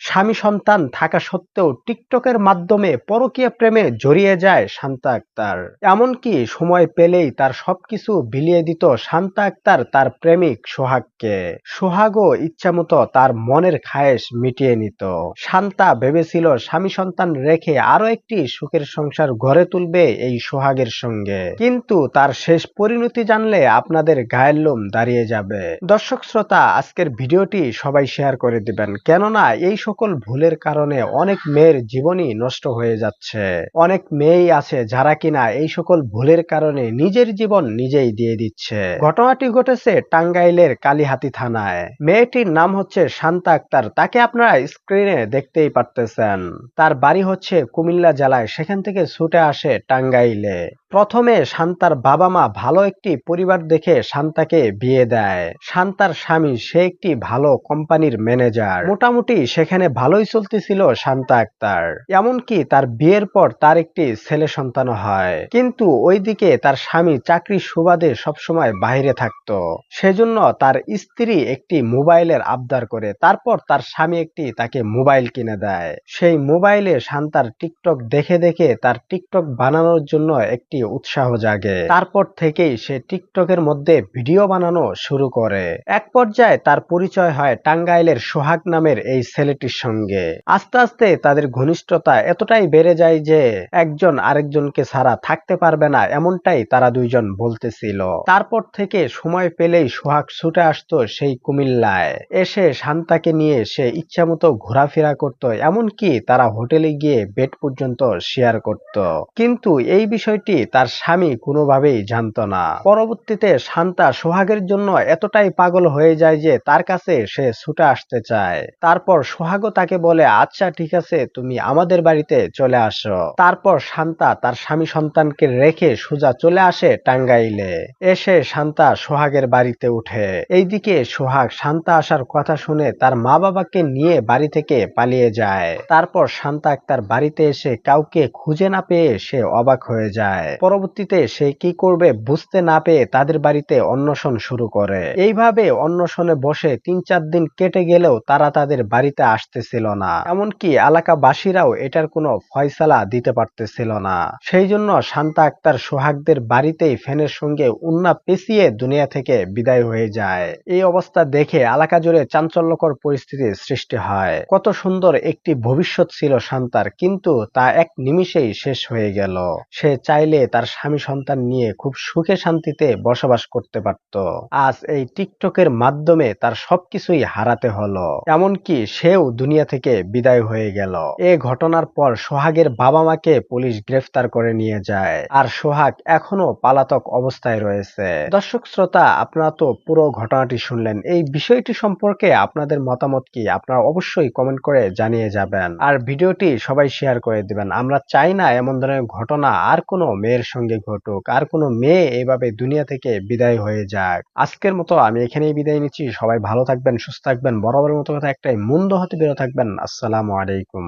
স্বামী সন্তান থাকা সত্ত্বেও টিকটকের মাধ্যমে পরকীয়া প্রেমে জড়িয়ে যায় শান্তা আক্তার। এমনকি সময় পেলেই তার সবকিছু বিলিয়ে দিত শান্তা আক্তার তার প্রেমিক সোহাগকে। সোহাগও ইচ্ছামতো তার মনের খায়েশ মিটিয়ে নিত। শান্তা ভেবেছিল স্বামী সন্তান রেখে আরও একটি সুখের সংসার গড়ে তুলবে এই সোহাগের সঙ্গে। কিন্তু তার শেষ পরিণতি জানলে আপনাদের গায়ের লোম দাঁড়িয়ে যাবে। দর্শক শ্রোতা, আজকের ভিডিওটি সবাই শেয়ার করে দিবেন। কেননা এই সকল ভুলের কারণে অনেক মেয়ের জীবনই নষ্ট হয়ে যাচ্ছে। অনেক মেয়েই আছে যারা কিনা এই সকল ভুলের কারণে নিজের জীবন নিজেই দিয়ে দিচ্ছে। ঘটনাটি ঘটেছে টাঙ্গাইলের কালীহাতি থানায়। মেয়েটির নাম হচ্ছে শান্তা আক্তার। তাকে আপনারা স্ক্রিনে দেখতেই পারতেছেন। তার বাড়ি হচ্ছে কুমিল্লা জেলায়। সেখান থেকে ছুটে আসে টাঙ্গাইলে। প্রথমে শান্তার বাবা মা ভালো একটি পরিবার দেখে শান্তাকে বিয়ে দেয়। শান্তার স্বামী সে একটি ভালো কোম্পানির ম্যানেজার। মোটামুটি সেখানে ভালোই চলতেছিল শান্তা আক্তার। এমনকি তার বিয়ের পর তার একটি ছেলে সন্তান হয়। কিন্তু ওইদিকে তার স্বামী চাকরি সুবাদে সবসময় বাইরে থাকতো। সেজন্য তার স্ত্রী একটি মোবাইলের আবদার করে। তারপর তার স্বামী একটি তাকে মোবাইল কিনে দেয়। সেই মোবাইলে শান্তার টিকটক দেখে দেখে তার টিকটক বানানোর জন্য একটি উৎসাহ জাগে। তারপর থেকেই সে টিকটকের মধ্যে ভিডিও বানানো শুরু করে। এক পর্যায়ে তার পরিচয় হয় টাঙ্গাইলের সোহাগ নামের এই ছেলেটির সঙ্গে। আস্তে আস্তে তাদের ঘনিষ্ঠতা এতটাই বেড়ে যায় যে একজন আরেকজনকে ছাড়া থাকতে পারবে না এমনটাই তারা দুইজন বলতেছিল। তারপর থেকে সময় পেলেই সোহাগ ছুটে আসতো সেই কুমিল্লায়। এসে শান্তাকে নিয়ে সে ইচ্ছামতো ঘোরাফেরা করত, এমনকি তারা হোটেলে গিয়ে বেড পর্যন্ত শেয়ার করত। কিন্তু এই বিষয়টি তার স্বামী কোনোভাবেই জানত না। পরবর্তীতে শান্তা সোহাগের জন্য এতটাই পাগল হয়ে যায় যে তার কাছে সে ছুটে আসতে চায়। তারপর সোহাগও তাকে বলে আচ্ছা ঠিক আছে, তুমি আমাদের বাড়িতে চলে আসো। তারপর শান্তা তার স্বামী সন্তানকে রেখে সোজা চলে আসে টাঙ্গাইলে। এসে শান্তা সোহাগের বাড়িতে উঠে। এইদিকে সোহাগ শান্তা আসার কথা শুনে তার মা বাবাকে নিয়ে বাড়ি থেকে পালিয়ে যায়। তারপর শান্তা আক্তার বাড়িতে এসে কাউকে খুঁজে না পেয়ে সে অবাক হয়ে যায়। পরবর্তীতে সে কি করবে বুঝতে না পেয়ে তাদের বাড়িতে অন্বেষণ শুরু করে। এইভাবে অন্বেষণে বসে তিন চার দিন কেটে গেলেও তারা তাদের বাড়িতে আসতেছিল না। এমনকি এলাকাবাসীরাও এটার কোনো ফয়সালা দিতে পারতেছিল না। সেই জন্য শান্তা আক্তার সোহাগদের বাড়িতেই ফ্যানের সঙ্গে উন্না পেঁচিয়ে দুনিয়া থেকে বিদায় হয়ে যায়। এই অবস্থা দেখে এলাকা জুড়ে চাঞ্চল্যকর পরিস্থিতির সৃষ্টি হয়। কত সুন্দর একটি ভবিষ্যৎ ছিল শান্তার, কিন্তু তা এক নিমিষেই শেষ হয়ে গেল। সে চাইলে তার স্বামী সন্তান নিয়ে খুব সুখে শান্তিতে বসবাস করতে পারত। আজ এই টিকটকের মাধ্যমে তার সবকিছুই হারাতে হলো। এমনকি সেও দুনিয়া থেকে বিদায় হয়ে গেল। এ ঘটনার পর সোহাগের বাবা মাকে পুলিশ গ্রেফতার করে নিয়ে যায়। আর সোহাগ এখনও পালাতক অবস্থায় রয়েছে। দর্শক শ্রোতা, আপনারা তো পুরো ঘটনাটি শুনলেন। এই বিষয়টি সম্পর্কে আপনাদের মতামত কি আপনারা অবশ্যই কমেন্ট করে জানিয়ে যাবেন। আর ভিডিওটি সবাই শেয়ার করে দিবেন। আমরা চাই না এমন ধরনের ঘটনা আর কোনো মেয়ের সঙ্গে ঘটুক। আর কোনো মেয়ে এভাবে দুনিয়া থেকে বিদায় হয়ে যাক। আজকের মতো আমি এখানেই বিদায় নিচ্ছি। সবাই ভালো থাকবেন, সুস্থ থাকবেন। বরাবরের মতো কথা একটাই মন্দ হতে বেরো থাকবেন। আসসালামু আলাইকুম।